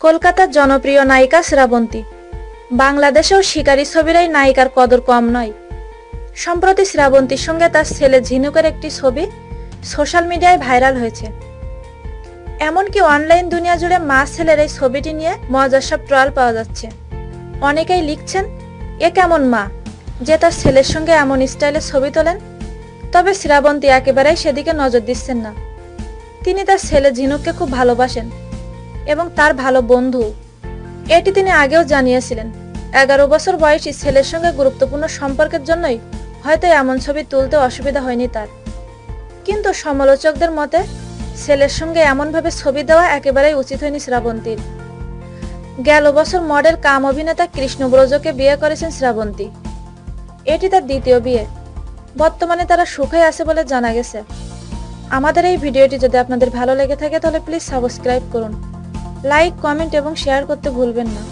কলকাতার জনপ্রিয় নায়িকা শ্রাবন্তী। বাংলাদেশেও শিকারী ছবিরাই নায়িকার কদর কম নয়। সম্প্রতি শ্রাবন্তীর সঙ্গে তার ছেলে ঝিনুকের একটি ছবি সোশ্যাল মিডিয়ায় ভাইরাল হয়েছে। এমনকি অনলাইন দুনিয়া জুড়ে মা ছেলের এই ছবিটি নিয়ে মজার সব ট্রল পাওয়া যাচ্ছে। অনেকেই লিখছেন, এ কেমন মা? যে তার ছেলের সঙ্গে এমন স্টাইলে ছবি তোলেন, তবে শ্রাবন্তী একেবারেই সেদিকে নজর দিচ্ছেন না। তিনি তার ছেলে ঝিনুককে খুব ভালোবাসেন এবং তার ভালো বন্ধু। এটি তিনি আগেও জানিয়েছিলেন, এগারো বছর বয়সী ছেলের সঙ্গে গুরুত্বপূর্ণ সম্পর্কের জন্যই হয়তো এমন ছবি তুলতে অসুবিধা হয়নি তার। কিন্তু সমালোচকদের মতে, ছেলের সঙ্গে এমনভাবে ছবি দেওয়া একেবারেই উচিত হয়নি শ্রাবন্তীর। গেল বছর মডেল কাম অভিনেতা কৃষ্ণব্রজকে বিয়ে করেছেন শ্রাবন্তী। এটি তার দ্বিতীয় বিয়ে। বর্তমানে তারা সুখে আছে বলে জানা গেছে। আমাদের এই ভিডিওটি যদি আপনাদের ভালো লেগে থাকে, তাহলে প্লিজ সাবস্ক্রাইব করুন। লাইক কমেন্ট এবং শেয়ার করতে ভুলবেন না।